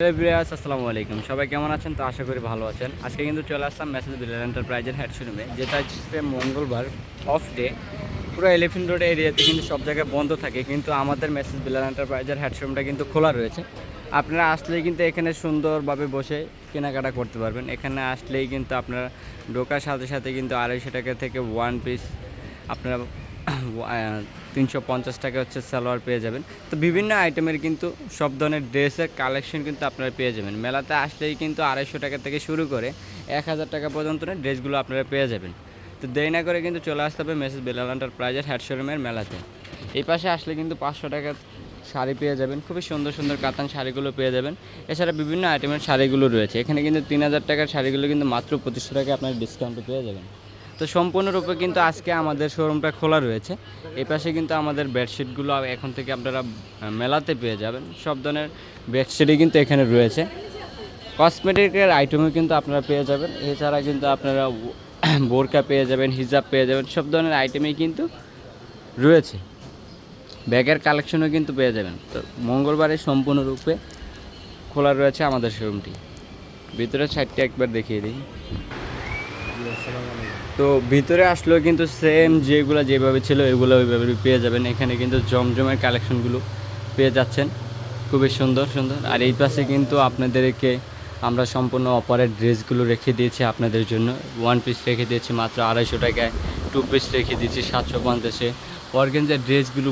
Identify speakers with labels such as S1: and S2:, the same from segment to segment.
S1: বিরাজ আসসালামু আলাইকুম। সবাই কেমন আছেন? তো আশা করি ভালো আছেন। আজকে কিন্তু চলে আসলাম মেসেজ বিলাল এন্টারপ্রাইজের হেড শোরুমে যেটা হচ্ছে মঙ্গলবার অফ ডে পুরো এলিফেন্ট রোড এরিয়াতে কিন্তু সব জায়গায় বন্ধ থাকে, কিন্তু আমাদের মেসেজ বিলাল এন্টারপ্রাইজের হেড শোরুমটা কিন্তু খোলা রয়েছে। আপনারা আসলেই কিন্তু এখানে সুন্দরভাবে বসে কেনাকাটা করতে পারবেন। এখানে আসলেই কিন্তু আপনারা ঢোকার সাথে সাথে কিন্তু আড়াইশো টাকা থেকে ওয়ান পিস আপনারা তিনশো পঞ্চাশ টাকা হচ্ছে সালোয়ার পেয়ে যাবেন। তো বিভিন্ন আইটেমের কিন্তু সব ধরনের ড্রেসের কালেকশন কিন্তু আপনারা পেয়ে যাবেন। মেলাতে আসলেই কিন্তু আড়াইশো টাকা থেকে শুরু করে এক হাজার টাকা পর্যন্ত ড্রেসগুলো আপনারা পেয়ে যাবেন। তো দেরি না করে কিন্তু চলে আসতে হবে মেসেজ বেলাল এন্টারপ্রাইজের হ্যাড শোরুমের মেলাতে। এই পাশে আসলে কিন্তু পাঁচশো টাকার শাড়ি পেয়ে যাবেন। খুবই সুন্দর সুন্দর কাতান শাড়িগুলো পেয়ে যাবেন। এছাড়া বিভিন্ন আইটেমের শাড়িগুলো রয়েছে। এখানে কিন্তু তিন হাজার টাকার শাড়িগুলো কিন্তু মাত্র পঁচিশশো টাকায় আপনার ডিসকাউন্টে পেয়ে যাবেন। তো সম্পূর্ণরূপে কিন্তু আজকে আমাদের শোরুমটা খোলা রয়েছে। এই পাশে কিন্তু আমাদের বেডশিটগুলো এখন থেকে আপনারা মেলাতে পেয়ে যাবেন। সব ধরনের বেডশিটই কিন্তু এখানে রয়েছে। কসমেটিকের আইটেমও কিন্তু আপনারা পেয়ে যাবেন। এছাড়া কিন্তু আপনারা বোরকা পেয়ে যাবেন, হিজাব পেয়ে যাবেন, সব ধরনের আইটেমই কিন্তু রয়েছে। ব্যাগের কালেকশনও কিন্তু পেয়ে যাবেন। তো মঙ্গলবারে সম্পূর্ণরূপে খোলা রয়েছে আমাদের শোরুমটি। ভিতরে সাইডটা একবার দেখিয়ে দিই। তো ভিতরে আসলেও কিন্তু সেম যেগুলো যেভাবে ছিল, এগুলো ওইভাবে পেয়ে যাবেন। এখানে কিন্তু জমজমের কালেকশনগুলো পেয়ে যাচ্ছেন। খুবই সুন্দর সুন্দর। আর এই পাশে কিন্তু আপনাদেরকে আমরা সম্পূর্ণ অপারের ড্রেসগুলো রেখে দিয়েছি আপনাদের জন্য। ওয়ান পিস রেখে দিয়েছি মাত্র আড়াইশো টাকায়। টু পিস রেখে দিয়েছি সাতশো পঞ্চাশে। অর্গেনজার ড্রেসগুলো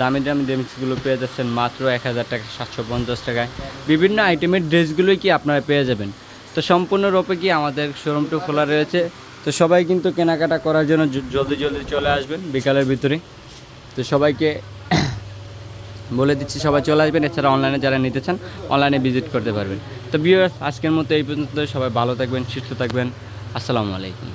S1: দামি দামি ড্রেসগুলো পেয়ে যাচ্ছেন মাত্র এক হাজার টাকা, সাতশো পঞ্চাশ টাকায়। বিভিন্ন আইটেমের ড্রেসগুলোই কি আপনারা পেয়ে যাবেন। তো সম্পূর্ণরূপে কি আমাদের শোরুমটা খোলা রয়েছে। তো সবাই কিন্তু কেনাকাটা করার জন্য জলদি জলদি চলে আসবেন বিকালের ভিতরে। তো সবাইকে বলে দিচ্ছি, সবাই চলে আসবেন। এছাড়া অনলাইনে যারা নিতে চান অনলাইনে ভিজিট করতে পারবেন। তো ভিউয়ার্স আজকের মতো এই পর্যন্ত। সবাই ভালো থাকবেন, সুস্থ থাকবেন। আসসালামু আলাইকুম।